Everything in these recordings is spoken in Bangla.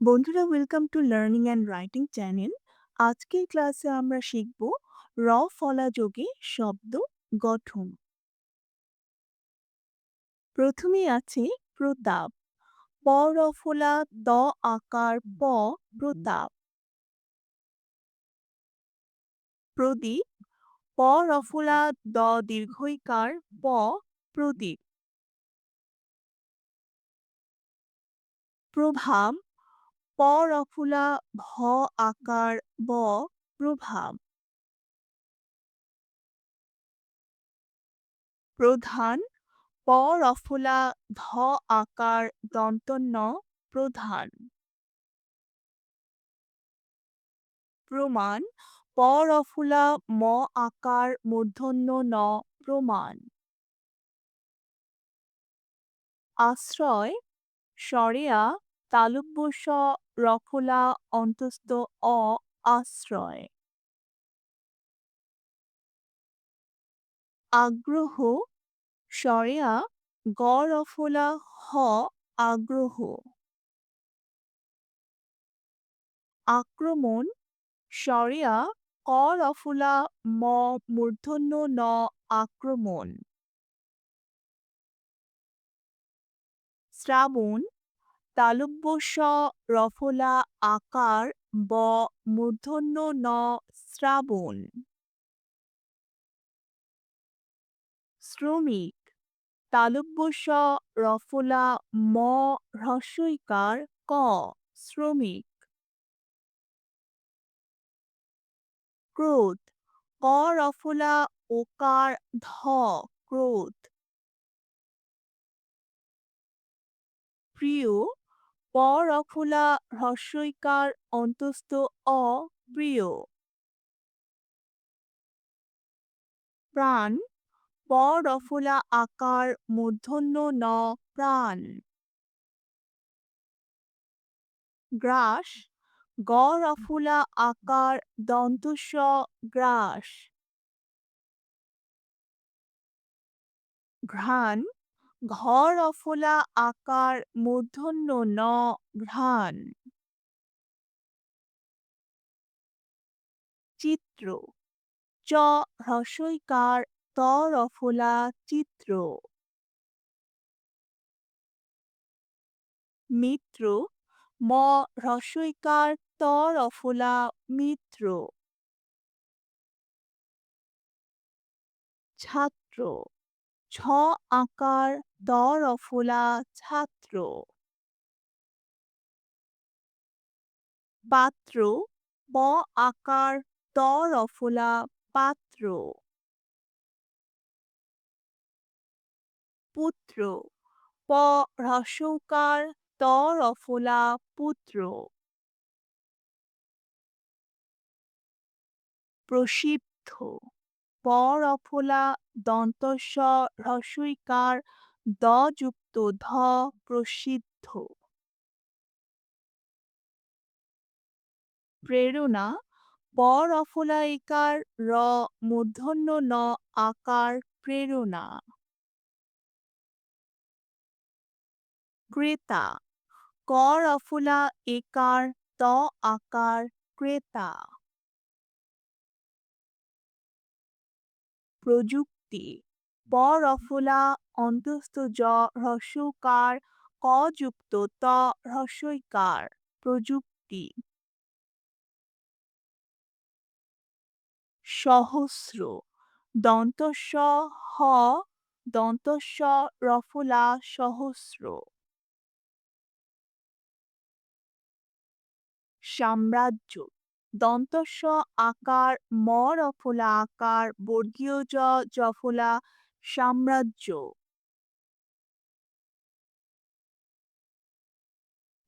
বন্ধুরা welcome to learning and writing channel আজকের ক্লাসে আমরা শিখব র ফলা যোগে শব্দ গঠন। প্রথমেই আছে প্রতাপ। প রফলা দ আকার, প প্রতাপ। প্রদীপ। প রফলা দ দীর্ঘইকার, প প্রদীপ। প্রভাব। প রফুলা ভ আকার, ব প্রভাব। প্রধান প রফুলা ধ আকার, দন্তন্য প্রধান। প্রমাণ প ম আকার, মূর্ধন্য, ন প্রমাণ। আশ্রয়, সরেয়া তালব্য রফলা অন্তস্থ, অ, আশ্রয়। আগ্রহ, সরেয়া গ রফলা হ, আগ্রহ। আক্রমণ, সরেয়া ক রফলা ম, মূর্ধন্য, ন, আক্রমণ। শ্রাবণ তালব্য স রফলা, আকার, ব, মূর্ধন্য, ন, শ্রাবণ। শ্রমিক তালব্য স রফলা, ম, হ্রস্বইকার, ক, শ্রমিক। ক্রোধ, ক, রফলা, ওকার, ধ, ক্রোধ। প্রিয় প রফলা হ্রস্বইকার অন্তস্থ অ প্রিয় প্রাণ প রফলা আকার মূর্ধন্য ন প্রাণ। গ্রাস গ রফলা আকার দন্তস্ব গ্রাস। ঘ্রাণ ঘ অফলা আকার মূর্ধন্য ন ঘ্রাণ। চিত্র, চ হ্রস্বইকার ত রফলা চিত্র। মিত্র, ম হ্রস্বইকার ত রফলা মিত্র। ছাত্র ছ আকার দ রফলা ছাত্র। পাত্র প আকার ত রফলা পাত্র। পুত্র, প হ্রস্বকার ত রফলা পুত্র। প্রসিদ্ধ প রফলা দন্তস্ব হ্রস্বইকার দ যুক্ত ধ প্রসিদ্ধ। প্রেরণা পর রফলা ইকার র মূর্ধন্য ন আকার প্রেরণা। ক্রেতা ক রফলা একার ত আকার ক্রেতা। প্রযুক্তি। প রফলা অন্তস্থ জ হ্রস্বকার ক যুক্ত ত হ্রস্বইকার প্রযুক্তি। সহস্র, দন্তস্ব হ, দন্তস্ব রফলা সহস্র। সাম্রাজ্য দন্তস্ব আকার ম রফলা আকার, বর্গীয় জ জফলা সাম্রাজ্য।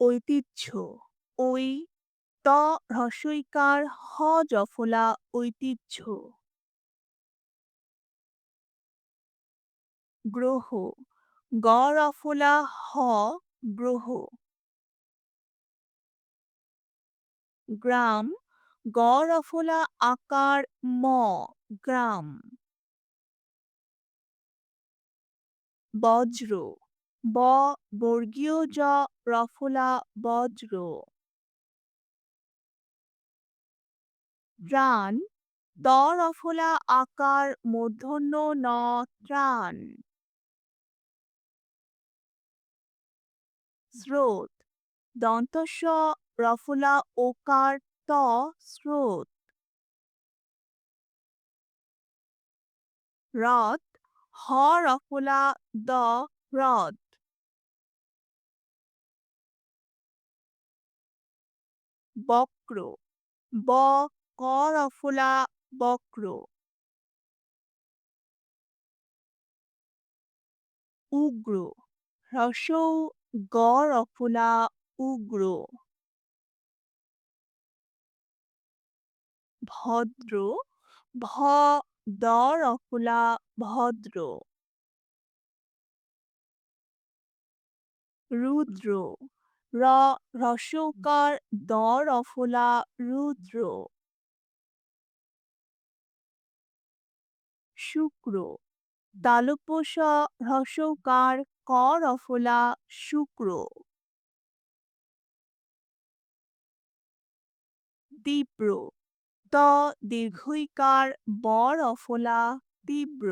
ঐতিহ্য। ওই ত হ্রস্বইকার হ জফলা ঐতিহ্য। গ্রহ। গ রফলা হ, গ্রহ। গ্রাম। গড়ফলা আকার ম, গ্রাম। বজ্র, ব, বর্গীয় জ, রফলা, বজ্র। ত্রাণ, দ, রফলা, আকার মধ্যন্য ন, ত্রাণ। স্রোত, দন্তস্ব, রফলা, ওকার ত স্রোত রথ হ রফলা দ রথ বক্র ব ক রফলা বক্র উগ্র হ্রস্বউ গ রফলা উগ্র ভদ্র, ভ, দ রফলা ভদ্র। রুদ্র, র হ্রস্বকার দ, রফলা, রুদ্র। শুক্র তালব্যস হ্রস্বকার ক, রফলা, শুক্র। তীব্র ত দীর্ঘইকার ব রফলা তীব্র।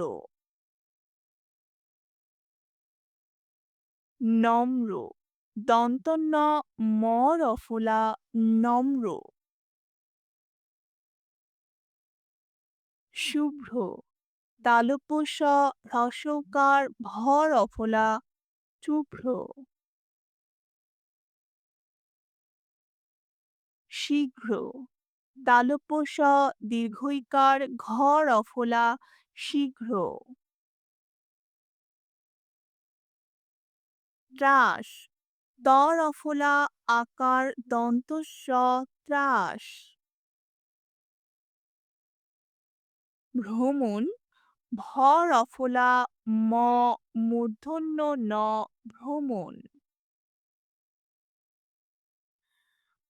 নম্র, দন্তন্য ম রফলা নম্র। শুভ্র তালপোষ হ্রস্বকার ভর অফলা শুভ্র শীঘ্র তালব্যস দীর্ঘইকার, ঘর অফলা, শীঘ্র। ত্রাস ত রফলা আকার দন্তস্ব, ত্রাস। ভ্রমণ ভ অফলা, ম, মূর্ধন্য, ন, ভ্রমণ।